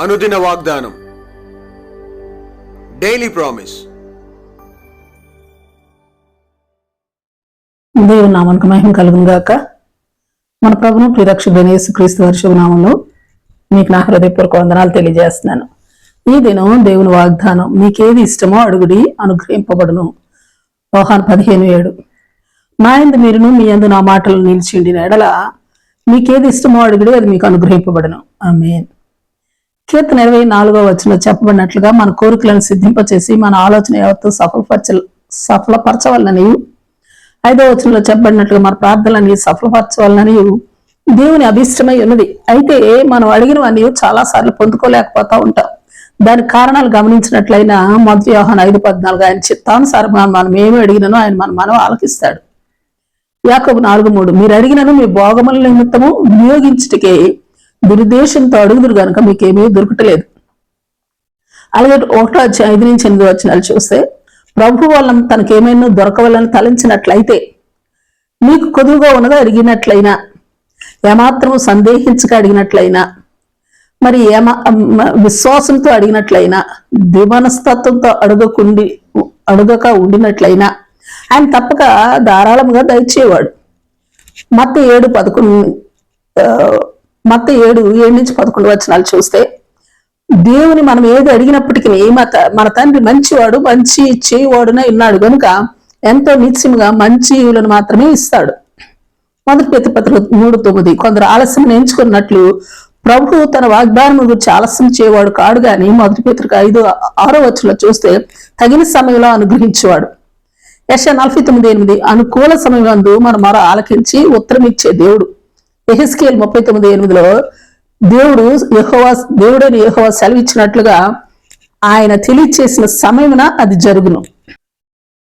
అనుదిన వాగ్దానం. Daily promise దేవుని నామానికి మహిమ కలుగును గాక. మన ప్రభును ప్రిరక్షకుడైన యేసుక్రీస్తు వారి శుభనామంలో మీకు నా హృదయపూర్వక వందనాలు తెలియజేస్తున్నాను. ఈ దినం దేవుని వాగ్దానం మీకేది ఇష్టమో అడుగుడి అనుగ్రహింపబడును. యోహాను పదిహేను ఏడు. నా ఎందు మీరును మీ యందు నా మాటలు నిలిచిండిన ఎడల మీకేది ఇష్టమో అడుగుడి అది మీకు అనుగ్రహింపబడును. ఆమె కీర్తన ఇరవై నాలుగో వచనంలో చెప్పబడినట్లుగా మన కోరికలను సిద్ధింపచేసి మన ఆలోచన యావత్తు సఫలపరచ సఫలపరచవలనని ఐదో వచనంలో చెప్పబడినట్లుగా మన ప్రార్థనని సఫలపరచవాలని దేవుని అభిష్టమై ఉన్నది. అయితే మనం అడిగినవన్నీ చాలా సార్లు పొందుకోలేకపోతా ఉంటాం. దాని కారణాలు గమనించినట్లయినా మొదటి వ్యవహాన్ ఐదు పద్నాలుగు ఆయన చిత్తానుసారం మనం ఏమి అడిగినను ఆయన మన మనం ఆలకిస్తాడు. యాకబు నాలుగు మూడు మీరు అడిగినను మీ భోగముల నిమిత్తము వినియోగించుటకే దురుద్దేశంతో అడుగుదురు గనక మీకేమీ దొరకటలేదు. అలాగే ఒకటో ఐదు నుంచి ఎనిమిది వచ్చినాలు చూస్తే ప్రభు వల్ల తనకేమైనా దొరకవాలని తలంచినట్లయితే మీకు కొదువుగా ఉన్నదో అడిగినట్లయినా ఏమాత్రం సందేహించక అడిగినట్లయినా మరి ఏమా విశ్వాసంతో అడిగినట్లయినా దివనస్తత్వంతో అడగకుండి అడగక ఉండినట్లయినా ఆయన తప్పక ధారాళముగా దయచేవాడు. మత ఏడు పదకొండు మత్త ఏడు ఏడు నుంచి పదకొండు వచనాలు చూస్తే దేవుని మనం ఏది అడిగినప్పటికీ మన మన తండ్రి మంచివాడు మంచి చేయవాడునే ఉన్నాడు. కనుక ఎంతో నిత్యముగా మంచి మాత్రమే ఇస్తాడు. మొదటి పేతపత్ర మూడు తొమ్మిది. కొందరు ఆలస్యం ఎంచుకున్నట్లు ప్రభు తన వాగ్దానం గురించి ఆలస్యం చేయవాడు కాడు గాని మొదటి పేతకు ఐదు ఆరో వచ్చులో చూస్తే తగిన సమయంలో అనుగ్రహించేవాడు. యశ నలభై తొమ్మిది ఎనిమిది. అనుకూల సమయమందు మన మరో ఆలకించి ఉత్తరం ఇచ్చే దేవుడు. ఎహెస్కేల్ ముప్పై తొమ్మిది ఎనిమిదిలో దేవుడు యహోవా దేవుడైన యహోవా సెలవిచ్చినట్లుగా ఆయన తెలియచేసిన సమయమున అది జరుగును.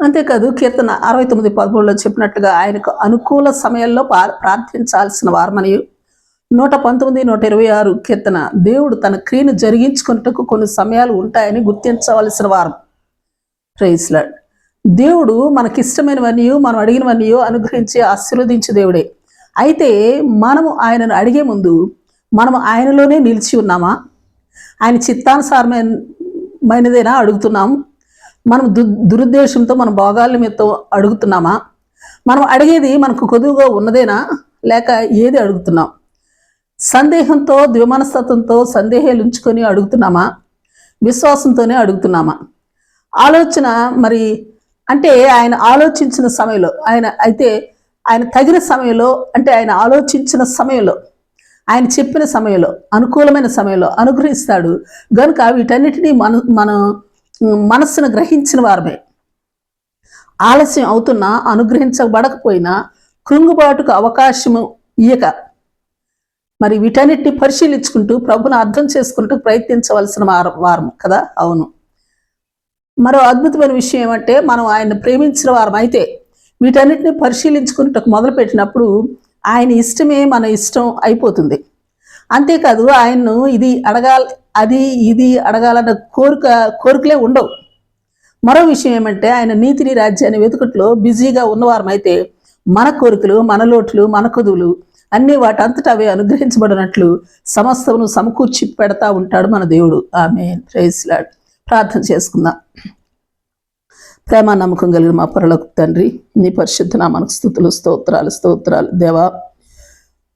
అంతేకాదు కీర్తన అరవై తొమ్మిది పదమూడులో చెప్పినట్లుగా ఆయనకు అనుకూల సమయంలో ప్రార్థించాల్సిన వారమని నూట పంతొమ్మిది నూట ఇరవై ఆరు కీర్తన దేవుడు తన క్రియను జరిగించుకున్నట్టుకు కొన్ని సమయాలు ఉంటాయని గుర్తించవలసిన వారం. ప్రైస్లాడ్ దేవుడు మనకిష్టమైనవన్నీ మనం అడిగినవన్నీ అనుగ్రహించి ఆశీర్వదించే దేవుడే. అయితే మనము ఆయనను అడిగే ముందు మనము ఆయనలోనే నిలిచి ఉన్నామా? ఆయన చిత్తానుసారమైనదేనా అడుగుతున్నాం. మనం దు దురుద్దేశంతో మన భోగాల నిమిత్తం అడుగుతున్నామా? మనం అడిగేది మనకు కొదువుగా ఉన్నదేనా? లేక ఏది అడుగుతున్నాం? సందేహంతో ద్విమనస్తత్వంతో సందేహాలు ఉంచుకొని అడుగుతున్నామా? విశ్వాసంతోనే అడుగుతున్నామా? ఆలోచన మరి అంటే ఆయన ఆలోచించిన సమయంలో ఆయన అయితే ఆయన తగిన సమయంలో అంటే ఆయన ఆలోచించిన సమయంలో ఆయన చెప్పిన సమయంలో అనుకూలమైన సమయంలో అనుగ్రహిస్తాడు. గనుక వీటన్నిటినీ మన మన మనస్సును గ్రహించిన వారమే. ఆలస్యం అవుతున్నా అనుగ్రహించబడకపోయినా కృంగుబాటుకు అవకాశము ఇయ్యక. మరి వీటన్నిటిని పరిశీలించుకుంటూ ప్రభుని అర్థం చేసుకుంటూ ప్రయత్నించవలసిన వారం వారం కదా? అవును. మరో అద్భుతమైన విషయం ఏమంటే మనం ఆయన ప్రేమించిన వారం అయితే వీటన్నిటిని పరిశీలించుకుంటూ మొదలుపెట్టినప్పుడు ఆయన ఇష్టమే మన ఇష్టం అయిపోతుంది. అంతేకాదు ఆయన్ను ఇది అడగాలి అది ఇది అడగాలన్న కోరిక కోరికలే ఉండవు. మరో విషయం ఏమంటే ఆయన నీతిని రాజ్యాన్ని వెతుకుట్లో బిజీగా ఉన్నవారం అయితే మన కోరికలు మన లోట్లు మన కొదువులు అన్ని వాటంతటా అవే అనుగ్రహించబడినట్లు సమస్తమును సమకూర్చి పెడతా ఉంటాడు మన దేవుడు. ఆమె ప్రార్థన చేసుకుందాం. ప్రేమ నమ్మకం కలిగిన మా పరలోక తండ్రి నీ పరిశుద్ధ నామానికి స్థుతులు స్తోత్రాలు స్తోత్రాలు. దేవా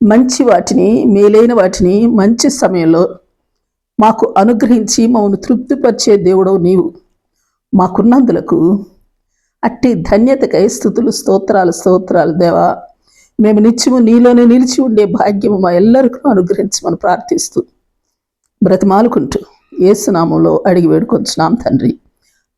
మంచి వాటిని మేలైన వాటిని మంచి సమయంలో మాకు అనుగ్రహించి మమ్మల్ని తృప్తిపరిచే దేవుడవు నీవు. మాకున్నందులకు అట్టి ధన్యతకై స్థుతులు స్తోత్రాలు స్తోత్రాలు. దేవా మేము నిత్యము నీలోనే నిలిచి ఉండే భాగ్యము మా ఎల్లరికీ అనుగ్రహించమని ప్రార్థిస్తూ బ్రతిమాలుకుంటూ ఏసునామంలో అడిగి వేడుకొంచున్నాం తండ్రి.